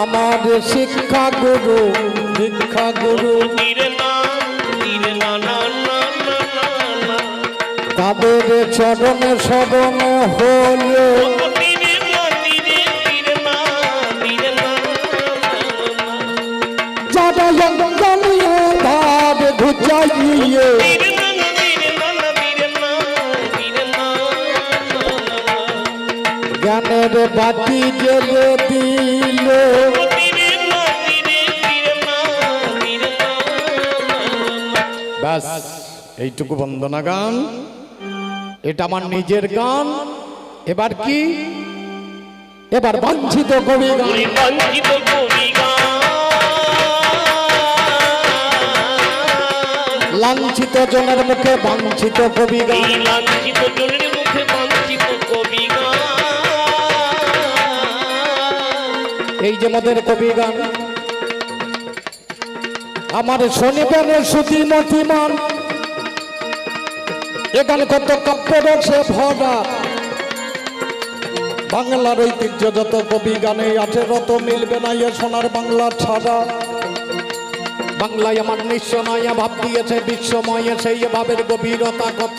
আমার শিক্ষা গুরু দীক্ষা গুরু। তাদের চরণে শরণ হলো জ্ঞানের বাতি জেলে দিল ব্যাস এইটুকু বন্দনা গান। এটা আমার নিজের গান। এবার কি? এবার বাঞ্ছিত কবি গান। বঞ্চিত কবি গান। লাঞ্ছিত জনের মুখে বাঞ্ছিত কবি গান। লাঞ্ছিত জনের মুখে বঞ্চিত কবি গান। এই যে মোদের কবি গান। আমার শনিবারের সুতি মতিমান এখানে কত কাব্য রসে ভরা। বাংলার ঐতিহ্য যত কবি গানে আছে, রত মিলবে না এ সোনার বাংলা ছাড়া। বাংলায় আমার নিঃস্ব নয় ভাব দিয়েছে বিশ্বময় সেই ভাবের গভীরতা কত।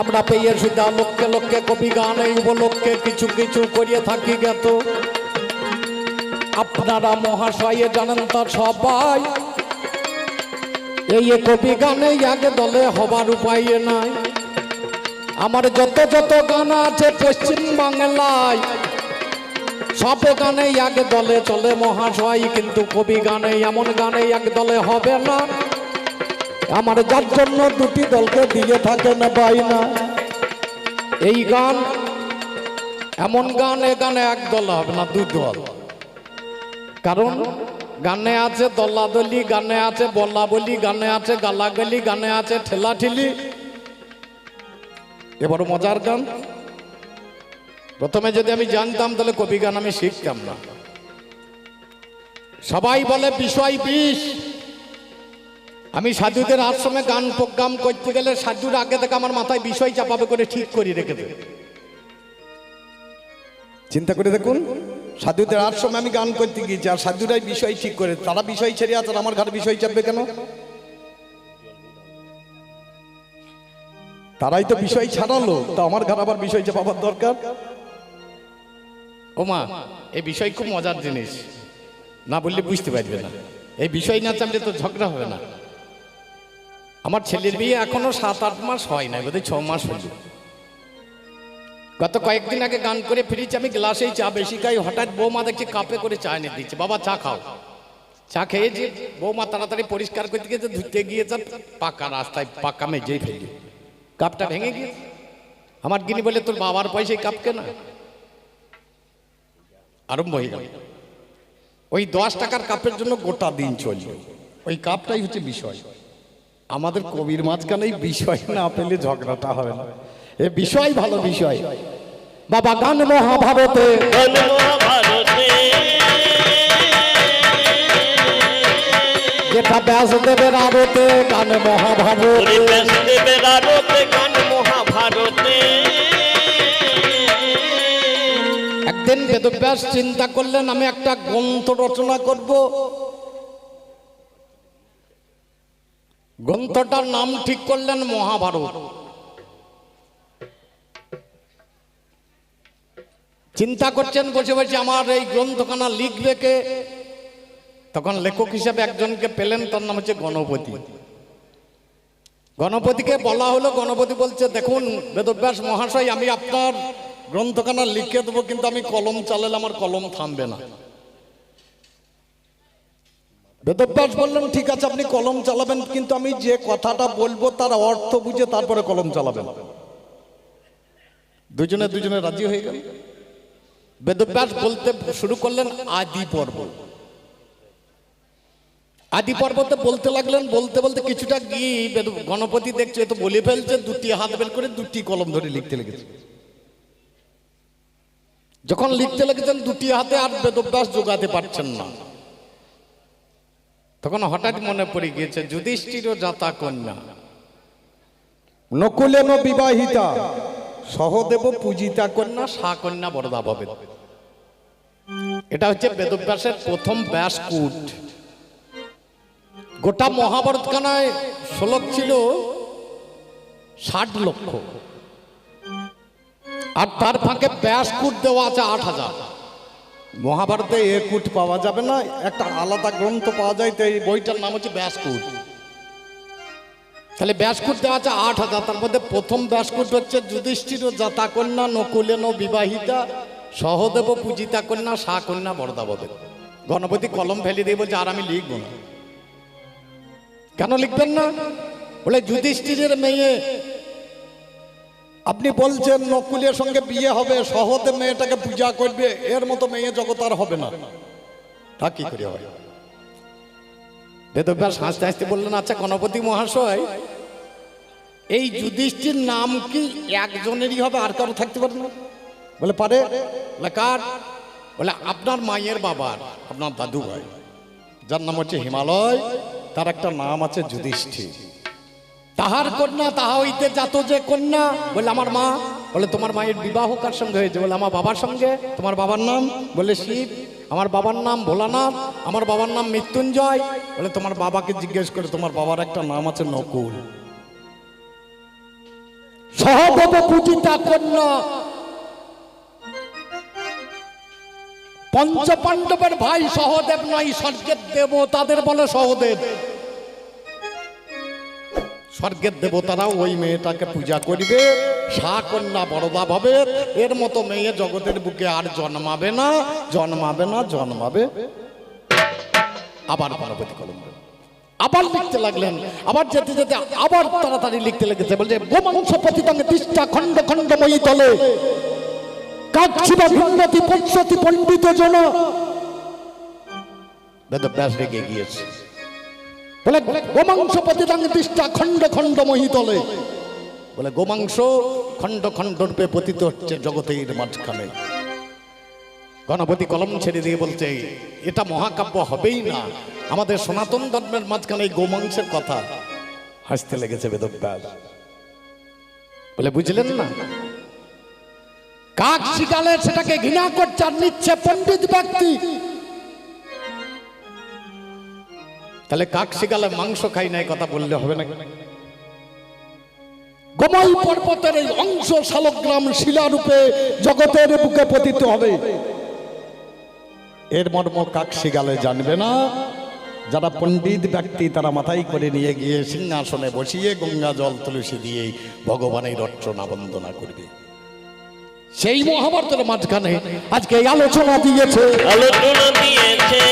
আমরা পেয়ে সুদা লক্ষ্যে লক্ষ্যে কবি গান উপলক্ষে কিছু কিছু করিয়ে থাকি জ্ঞাত। আপনারা মহাশয়ে জানেন তো সবাই, এই কবি গানে এক দলে হবার উপায় নাই। আমার যত যত গান আছে পশ্চিম বাংলায়, সব গানে এক দলে চলে মহাশয়, কিন্তু কবি গানে, এমন গানে এক দলে হবে না। আমার যার জন্য দুটি দলকে দিয়ে থাকেন বাইনা। এই গান, এমন গান এ গানে এক দল হবে না, দু দল। কারণ গানে আছে দলাদলি গানে আছে বলা বলি গানে আছে গালাগালি, গানে আছে ঠেলাঠেলি। এবার মজার গান। প্রথমে যদি আমি জানতাম, তাহলে কবি গান আমি শিখতাম না। সবাই বলে, বিষয় বিষ। আমি সাধুদের আশ্রমে গান প্রোগ্রাম করতে গেলে সাধুর আগে থেকে আমার মাথায় বিষয় চাপাবে করে ঠিক করে রেখে দেবে। চিন্তা করে দেখুন। সাধুদের আশ্রমে আমি গান করতে গিয়েছি, আর সাধুরাই বিষয় ঠিক করে। তারা বিষয় ছেড়ে আছে আমার ঘাট বিষয় চাপবে কেন? তারাই তো বিষয় ছাড়ালো, তা আমার ঘর আবার বিষয় চাপাবার দরকার? ওমা, এই বিষয় খুব মজার জিনিস। না বললে বুঝতে পারবে না। এই বিষয় না চাপলে তো ঝগড়া হবে না। আমার ছেলের বিয়ে এখনও সাত আট মাস হয় না বোধহয় ছ মাস হইল গত কয়েকদিন আগে গান করে ফিরেছি, আমি গ্লাসেই চা বেশি খাই, হঠাৎ বৌমা দেখছি কাপে করে চা এনে দিচ্ছে। বাবা, চা খাও। চা খেয়েছি বৌমা তাড়াতাড়ি পরিষ্কার করতে গিয়েছে ধুতে গিয়েছে, পাকা রাস্তায়, পাকা মেজেই ফেলি কাপটা ভেঙে গিয়েছে আমার গিনি বলে, তোর বাবার পয়সায় কাপ কেনা আরম্ভ হয়ে গেল। ওই দশ টাকার কাপের জন্য গোটা দিন চলবে ওই কাপটাই হচ্ছে বিষয়। আমাদের কবির মাঝখানে বিষয় না পেলে ঝগড়াটা হবে না। এ বিষয় ভালো বিষয়। বাবা গান মহাভারতে। গান মহাভারতে। যেটা ব্যাসদেবের আরতে গান মহাভারত। ব্যাসদেবের আরতে গান মহাভারতে। একদিন বেদব্যাস চিন্তা করলেন আমি একটা গ্রন্থ রচনা করব। গ্রন্থটার নাম ঠিক করলেন মহাভারত। চিন্তা করছেন, বসে বসে আমার এই গ্রন্থখানা লিখবে কে? তখন লেখক হিসেবে একজনকে পেলেন, তার নাম হচ্ছে গণপতি। গণপতিকে বলা হলো, গণপতি বলছে, দেখুন, বেদব্যাস মহাশয়, আমি আপনার গ্রন্থখানা লিখে দেবো, কিন্তু আমি কলম চালালে আমার কলম থামবে না। বেদব্যাস বললেন, ঠিক আছে, আপনি কলম চালাবেন, কিন্তু আমি যে কথাটা বলব, তার অর্থ বুঝে তারপরে কলম চালাবেন। দুজনে দুজনে রাজি হয়ে গেল। বেদব্যাস বলতে শুরু করলেন আদি পর্ব। আদি পর্বতে বলতে লাগলেন, বলতে বলতে কিছুটা গিয়ে গণপতি দেখছে তো বলে ফেলছে, দুটি হাত বের করে দুটি কলম ধরে লিখতে লেগেছে। যখন লিখতে লেগেছেন, দুটি হাতে আর বেদব্যাস যোগাতে পারছেন না। তখন হঠাৎ মনে পড়ে গিয়েছে, যুধিষ্ঠির যাতা কন্যা। নকুলেন বিবাহিতা। সহদেব পূজিতা কন্যা সা কন্যা বরদা পাবে এটা হচ্ছে বেদব্যাসের প্রথম ব্যাসকুট গোটা মহাভারত খানায় শ্লোক ছিল ষাট লক্ষ। আর তার ফাঁকে ব্যাসকুট দেওয়া আছে আট হাজার। মহাভারতে এ কূট পাওয়া যাবে না একটা আলাদা গ্রন্থ পাওয়া যায় তো এই বইটার নাম হচ্ছে ব্যাসকূট তাহলে ব্যাসকূট দেওয়া আছে আট হাজার। তার মধ্যে প্রথম ব্যাসকূট হচ্ছে যুধিষ্ঠির জাতা কন্যা নকুলেন বিবাহিতা, সহদেব পূজিতা কন্যা সা কন্যা বরদাবদেব। গণপতি কলম ফেলে দিয়ে বলছে, আর আমি লিখব না। কেন লিখবেন না? বলে, যুধিষ্ঠিরের মেয়ে, আপনি বলছেন নকুলের সঙ্গে বিয়ে হবে সহদে মেয়েটাকে পূজা করবে, এর মতো মেয়ে জগৎ আর হবে না। তা কি করে হয়? বেদব্যাস হাসতে হাসতে বললেন আচ্ছা গণপতি মহাশয়, এই যুধিষ্ঠির নাম কি একজনেরই হবে? আর কারও থাকতে পারে না? বলে, পারে। কার? বলে, আপনার মায়ের বাবার, আপনার দাদু ভাই, যার নাম হচ্ছে হিমালয়, তার একটা নাম আছে যুধিষ্ঠির। তাহার কন্যা তাহা হইতে যাত যে কন্যা? বলে, আমার মা। বলে, তোমার মায়ের বিবাহ কার সঙ্গে হয়েছে? বলে, আমার বাবার সঙ্গে। তোমার বাবার নাম? বলে, শিব। আমার বাবার নাম ভোলানাথ, আমার বাবার নাম মৃত্যুঞ্জয়। বলে তোমার বাবাকে জিজ্ঞেস করে তোমার বাবার একটা নাম আছে নকুল। সহদেব পূজিতা কন্যা। পঞ্চ পাণ্ডবের ভাই সহদেব নয়, স্বর্গের দেব তাদের বলে সহদেব। স্বর্গের দেবতারাও ওই মেয়েটাকে পূজা করবে। সা কন্যা বড়দা ভাবে, এর মতো মেয়ে জগতের বুকে আর জন্মাবে না জন্মাবে না, জন্মাবে। আবার গণপতি কলম আবার লিখতে লাগলেন, আবার যেতে যেতে আবার তাড়াতাড়ি লিখতে লেগেছে, বলছে, গোমাংস পতিতাঙ্গে তিষ্ঠা খণ্ড খণ্ডময়ী তলে। পণ্ডিত জন বেদ ব্যাস রেগে গিয়েছে। বলে গোমাংস পতিতাঙ্গ তিষ্ঠা খণ্ড খণ্ড মহিতলে। বলে, গোমাংস খণ্ড খণ্ড রূপে পতিত হচ্ছে জগতের মাঝখানে। গণপতি কলম ছেড়ে দিয়ে বলছে, এটা মহাকাব্য হবেই না। আমাদের সনাতন ধর্মের মাঝখানে এই গোমাংসের কথা। হাসতে লেগেছে বেদব্যাস। বলে, বুঝলেন না? কাক শিকালে সেটাকে ঘৃণা করছে আর নিচ্ছে পণ্ডিত ব্যক্তি। তাহলে কাক শিকালে মাংস খাই নাই কথা বললে হবে না গোমাই পর্বতের এই অংশ শালগ্রাম শিলারূপে জগতের বুকে পতিত হবে। এর মর্ম কাক শিগালে জানবে না। যারা পণ্ডিত ব্যক্তি তারা মাথায় করে নিয়ে গিয়ে সিংহাসনে বসিয়ে গঙ্গা জল তুলসী দিয়ে ভগবানের রচনা বন্দনা করবে। সেই মহাভারতের মাঝখানে আজকে এই আলোচনা দিয়েছে। আলোচনা দিয়েছে।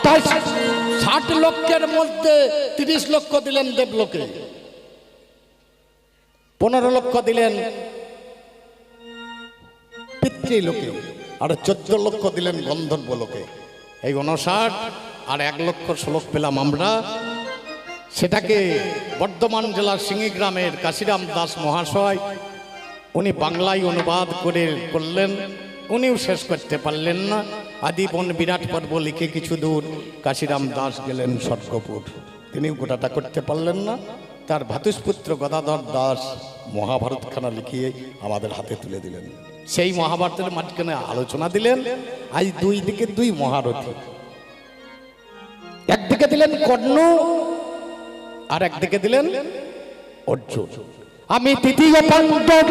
আঠাশ ষাট লক্ষের মধ্যে তিরিশ লক্ষ দিলেন দেবলোকে। পনেরো লক্ষ দিলেন পিতৃলোকে আর চোদ্দ লক্ষ দিলেন গন্ধর্ব লোকে এই উনষাট আর এক লক্ষ শ্লোক পেলাম আমরা। সেটাকে বর্ধমান জেলার সিঙ্গি গ্রামের কাশিরাম দাস মহাশয়, উনি বাংলায় অনুবাদ করে করলেন। উনিও শেষ করতে পারলেন না। আদিবন বিরাট পর্ব লিখে কিছু দূর কাশিরাম দাস গেলেন স্বর্গপুর। তিনি গোটাটা করতে পারলেন না। তার ভাতুষপুত্র গদাধর দাস মহাভারতখানা লিখিয়ে আমাদের হাতে তুলে দিলেন। সেই মহাভারতের মাঝখানে আলোচনা দিলেন। আজ দুই দিকে দুই মহারথী। একদিকে দিলেন কর্ণ আর একদিকে দিলেন অর্জুন। আমি তৃতীয় পাণ্ডব।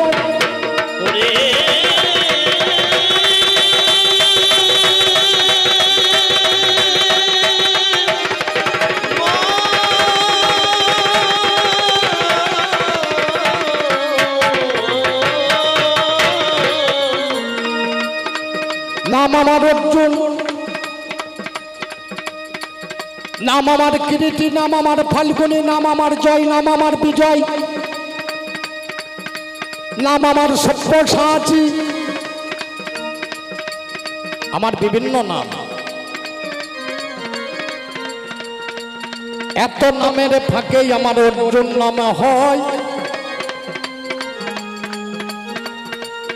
নাম আমার কিরিটি, নাম আমার ফাল্গুনি, নাম আমার জয়, নাম আমার বিজয়। নাম আমার সব্যসাচী। আমার বিভিন্ন নাম। এত নামের ফাঁকেই আমার অর্জুন নাম হয়।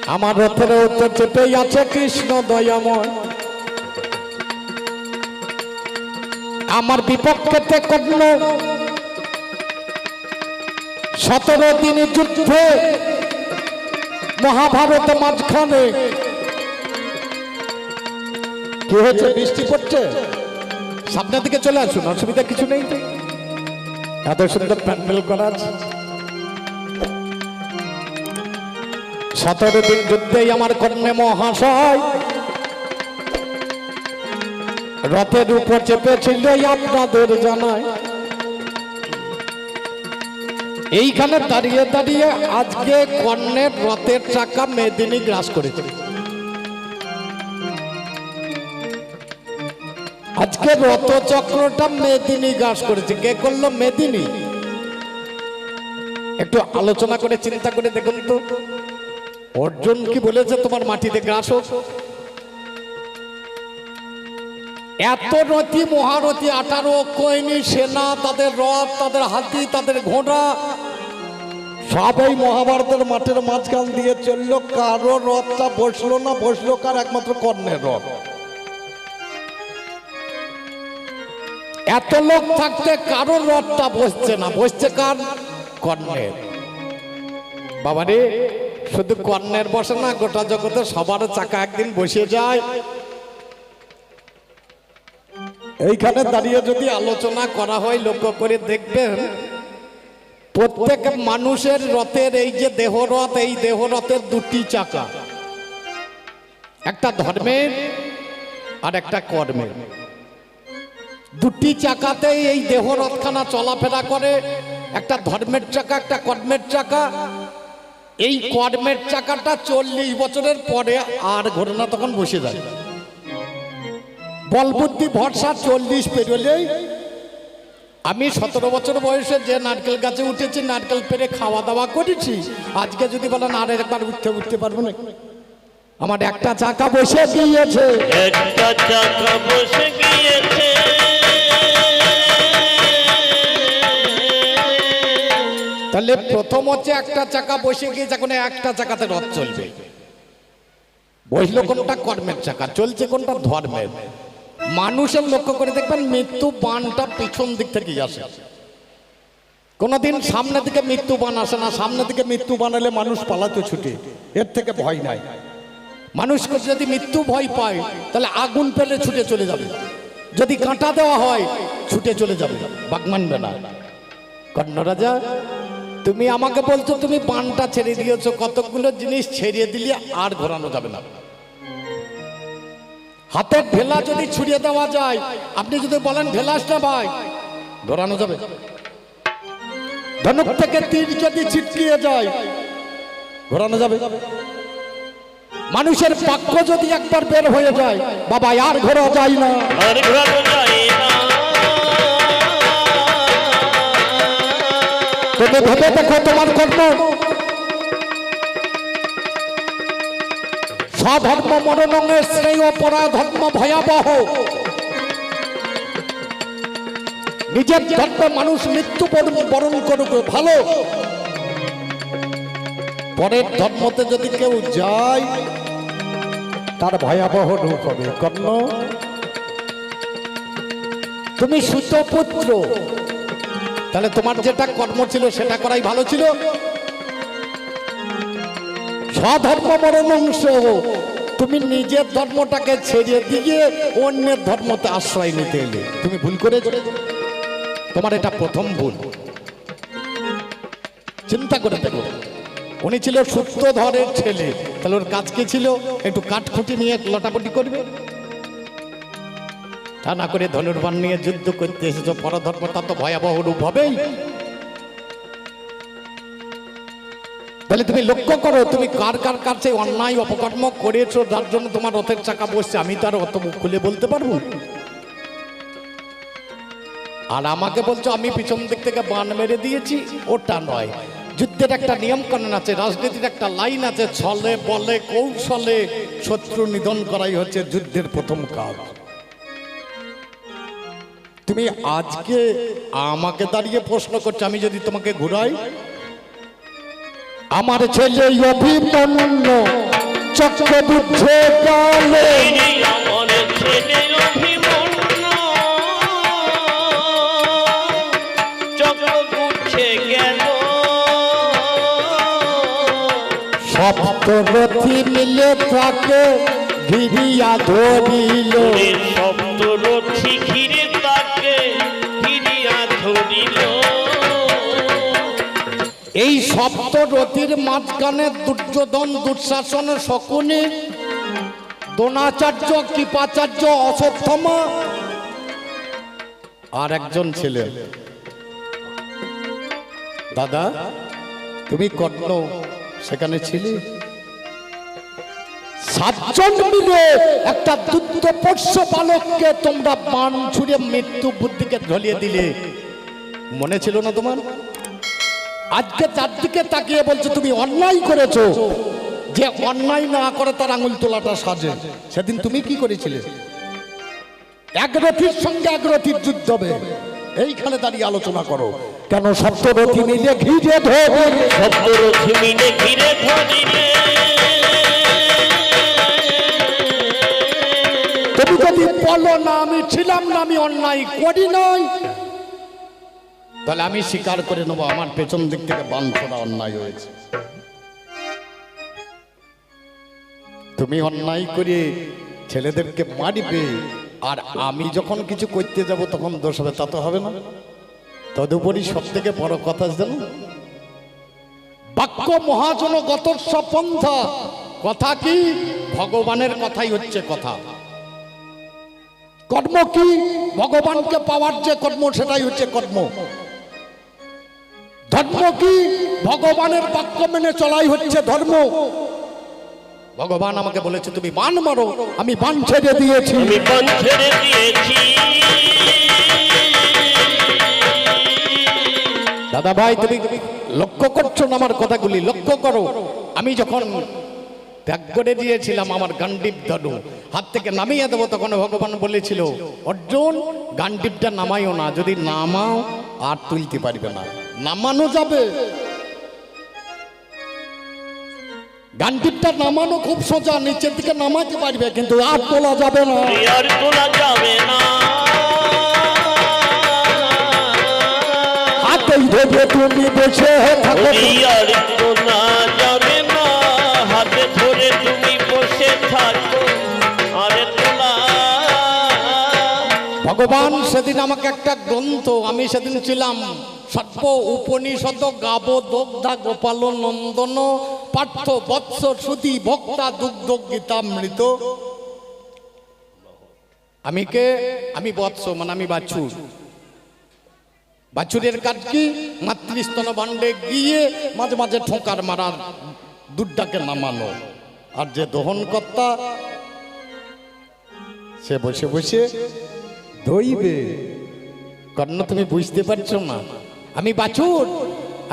আমার রথের চেপেই আছে কৃষ্ণ দয়াময়। আমার বিপক্ষেতে কর্ণ সতেরো দিন যুদ্ধে মহাভারত মাঝখানে কি হয়েছে? বৃষ্টি পড়ছে? সামনের দিকে চলে আসুন, অসুবিধা কিছু নেই। এত সুন্দর প্যান্ডেল করা আছে। সতেরো দিন যুদ্ধেই আমার কন্যা মহাশয় রথের উপর চেপেছিল আপনাদের জানায় এইখানে দাঁড়িয়ে দাঁড়িয়ে আজকে কর্ণের রথের চাকা মেদিনী গ্রাস করেছে। আজকে রথচক্রটা মেদিনী গ্রাস করেছে। কে করল? মেদিনী। একটু আলোচনা করে, চিন্তা করে দেখুন তো। অর্জুন কি বলেছে? তোমার মাটিতে গ্রাস হোক। এত রথি মহারথী আঠারো কৈনি সেনা, তাদের রথ, তাদের হাতি, তাদের ঘোড়া সবাই মহাভারতের মাঠের মাঝখান দিয়ে চলল। কারও রথটা বসল না, বসল কার? একমাত্র কর্ণের রথ। এত লোক থাকতে কারও রথটা বসছে না। বসছে কার? কর্ণের। বাবারে, শুধু কর্ণের বসে না, গোটা জগতে সবার চাকা একদিন বসে যায়। এইখানে দাঁড়িয়ে যদি আলোচনা করা হয়, লক্ষ্য করে দেখবেন, প্রত্যেক মানুষের রথের এই যে দেহরথ এই দেহরথের দুটি চাকা। একটা ধর্মের আর একটা কর্মের। দুটি চাকাতেই এই দেহরথখানা চলাফেরা করে। একটা ধর্মের চাকা, একটা কর্মের চাকা। এই কর্মের চাকাটা চল্লিশ বছরের পরে আর ঘটনা তখন বসে যায়। বলবুদ্ধি ভরসা চল্লিশ পেরোলেই আমি সতেরো বছর বয়সে যে নারকেল গাছে উঠেছি নারকেল পেরে খাওয়া দাওয়া করেছি। আজকে যদি বলেন আর একবার উঠতে উঠতে পারব না। আমার একটা চাকা বসে দিয়েছে একটা চাকা বসে গিয়েছে। তাহলে প্রথম হচ্ছে একটা চাকা বসে গিয়েছে এখন একটা চাকাতে রথ চলবে। বসল কোনটা? কর্মের চাকা। চলছে কোনটা? ধর্মের। মানুষের লক্ষ্য করে দেখবেন মৃত্যু বানটা পিছন দিক থেকেই আসে। কোনোদিন সামনে দিকে মৃত্যু বান আসে না, সামনে দিকে মৃত্যু বানালে মানুষ পালাতে ছুটে। এর থেকে ভয় নাই। মানুষকে যদি মৃত্যু ভয় পায়, তাহলে আগুন পেলে ছুটে চলে যাবে। যদি কাঁটা দেওয়া হয়, ছুটে চলে যাবে। বাগ মানবে না। কর্ণরাজা তুমি আমাকে বলছো তুমি বানটা ছেড়ে দিয়েছ, কতগুলো জিনিস ছেড়ে দিলে আর ঘোরানো যাবে না। হাতের ঢেলা যদি ছুড়িয়ে দেওয়া যায় আপনি যদি বলেন ঢেলাসটা ভাই ধরানো যাবে। ধনুক থেকে তীর যদি ছিটকিয়ে যায় ঘোরানো যাবে। মানুষের বাক্য যদি একবার বের হয়ে যায় বাবা আর ঘোরা যায় না। আর যায় না। তুমি ভেবে দেখো তোমার কর্ম। স্বধর্ম মরণের শ্রেয় পরাধর্ম ভয়াবহ। নিজের ধর্মে মানুষ মৃত্যু বরণ করুক, ভালো। পরের ধর্মতে যদি কেউ যায়, তার ভয়াবহ রূপ হবে। কর্ণ, তুমি সুতপুত্র। তাহলে তোমার যেটা কর্ম ছিল, সেটা করাই ভালো ছিল। স্বধর্ম মরণংশ। তুমি নিজের ধর্মটাকে ছেড়ে দিয়ে অন্যের ধর্মতে আশ্রয় নিতে এলে। তুমি ভুল করে তোমার এটা প্রথম ভুল। চিন্তা করে দেখো। উনি ছিল সূত্রধরের ছেলে। তাহলে ওর কাজ কি ছিল? একটু কাঠখুঁটি নিয়ে লটাপটি করবে। তা না করে ধনুর্বান নিয়ে যুদ্ধ করতে এসেছ। পরধর্মটা তো ভয়াবহ রূপ হবেই। তাহলে তুমি লক্ষ্য করো, তুমি কার কার কাছে অন্যায় অপকর্ম করেছ, যার জন্য তোমার রথের চাকা বসছে? আমি তো আর অত খুলে বলতে পারব? আর আমাকে বলছো, আমি পিছন দিক থেকে বান মেরে দিয়েছি, ওটা নয়। যুদ্ধের একটা নিয়ম কানুন আছে, রাজনীতির একটা লাইন আছে, ছলে বলে, কৌশলে শত্রু নিধন করাই হচ্ছে যুদ্ধের প্রথম কাজ। তুমি আজকে আমাকে দাঁড়িয়ে প্রশ্ন করছ, আমি যদি তোমাকে ঘুরাই আমার ছেলে অভিমন্য চক্রবুদ্ধে গেল সপ্তরথী মিলে তাকে ঘিরিয়া ধরিল। সপ্তরথী ঘিরে এই সপ্তরথীর মাঝখানে দুর্যোধন দুঃশাসন শকুনি, দ্রোণাচার্য, কৃপাচার্য, অশ্বত্থমা আর একজন ছেলে। দাদা, তুমি কর্ণ, সেখানে ছিলে? সাতজন মিলে একটা পোষ্য বালককে তোমরা বান ছুড়ে মৃত্যু বুদ্ধিকে ঝলিয়ে দিলে। মনে ছিল না তোমার? আজকে চারদিকে তাকিয়ে বলছো তুমি অন্যায় করেছ। যে অন্যায় না করে তার আঙুল তোলাটা সাজে। সেদিন তুমি কি করেছিলে? এক রথির সঙ্গে এক রথির যুদ্ধ হবে। এইখানে দাঁড়িয়ে আলোচনা করো। কেন সপ্তরথী মিলে ঘিরে ধরে সপ্তরথী মিলে ঘিরে তুমি যদি বলো না আমি ছিলাম না আমি অন্যায় করি নাই তাহলে আমি স্বীকার করে নেব, আমার পেছন দিক থেকে বান ছোড়া অন্যায় হয়েছে। তুমি অন্যায় করে ছেলেদেরকে মারিবে, আর আমি যখন কিছু করতে যাব, তখন দোষ হবে, তা তো হবে না। তদুপরি সব থেকে বড় কথা জানো? বাক্য মহাজন গত পন্থা। কথা কি? ভগবানের কথাই হচ্ছে কথা। কর্ম কি? ভগবানকে পাওয়ার যে কর্ম, সেটাই হচ্ছে কর্ম। ধর্ম কি? ভগবানের বাক্য মেনে চলাই হচ্ছে ধর্ম। ভগবান আমাকে বলেছে তুমি বান মারো আমি বান ছেড়ে দিয়েছি। আমি বান ছেড়ে দিয়েছি। দাদা ভাই তুমি লক্ষ্য করছ না আমার কথাগুলি? লক্ষ্য করো। আমি যখন ত্যাগ করে দিয়েছিলাম আমার গান্ডিপ ধনু হাত থেকে নামিয়ে দেবো তখন ভগবান বলেছিল অর্জুন গান্ডিপটা নামাইও না যদি নামাও আর তুলতে পারবে না। নামানো যাবে। গানটিটা নামানো খুব সোজা নিচের দিকে নামাতে পারবে কিন্তু আর তোলা যাবে না। আর তোলা যাবে না। হাতে ধরে তুমি বসে থাকো। আর তোলা ভগবান সেদিন আমাকে একটা গ্রন্থ, আমি সেদিন ছিলাম সর্ব উপনিষদ, গাব দগ্ধা গোপাল নন্দন, পার্থ বৎস সুতি ভক্তা দুগ্ধ গীতামৃত। আমি কে? আমি বৎস মানে আমি বাছুর। বাছুরের কাজ কি? মাতৃস্তন বান্ডে গিয়ে মাঝে মাঝে ঠোকার মারার দুধটাকে নামানো আর যে দহনকর্তা, সে বসে বসে দইবে কর্ণ, তুমি বুঝতে পারছ না? আমি বাছুর,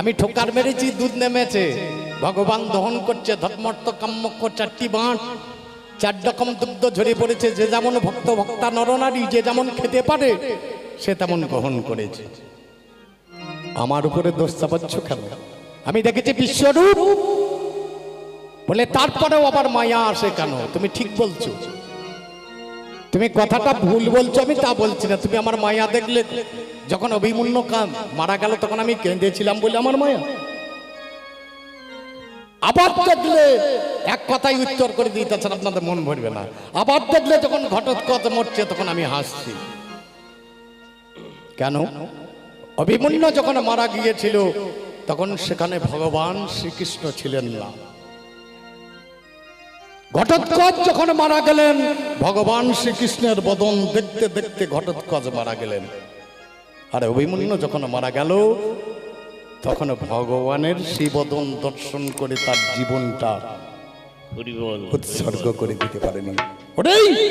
আমি ঠোকার মেরেছি, দুধ নেমেছে। ভগবান দহন করছে, ধর্মর্থ কাম্যক্ষ চারটি বাঁট চার রকম দুগ্ধ ঝরে পড়েছে, যে যেমন ভক্ত, ভক্তা, নরনারী, যে যেমন খেতে পারে, সে তেমন গ্রহণ করেছে। আমার উপরে দোষ চাপাচ্ছ কেন? আমি দেখেছি বিশ্বরূপ। বলে, তারপরেও আবার মায়া আসে কেন? তুমি ঠিক বলছো। তুমি কথাটা ভুল বলছো, আমি তা বলছি না। তুমি আমার মায়া দেখলে। যখন অভিমন্য কান মারা গেল, তখন আমি কেঁদেছিলাম বলে আমার মায়া। আবার দেখলে এক কথাই উত্তর করে দিতেছেন আপনাদের মন ভরবে না। আবার দেখলে যখন ঘটোৎকচ মরছে, তখন আমি হাসছি। কেন? অভিমন্য যখন মারা গিয়েছিল, তখন সেখানে ভগবান শ্রীকৃষ্ণ ছিলেন না। ঘটোৎকচ যখন মারা গেলেন ভগবান শ্রীকৃষ্ণের বদন দেখতে দেখতে ঘটোৎকচ মারা গেলেন। আর অভিমন্যু যখন মারা গেল তখন ভগবানের শিবদন দর্শন করে তার জীবনটা উৎসর্গ করে দিতে পারেনি। ওটাই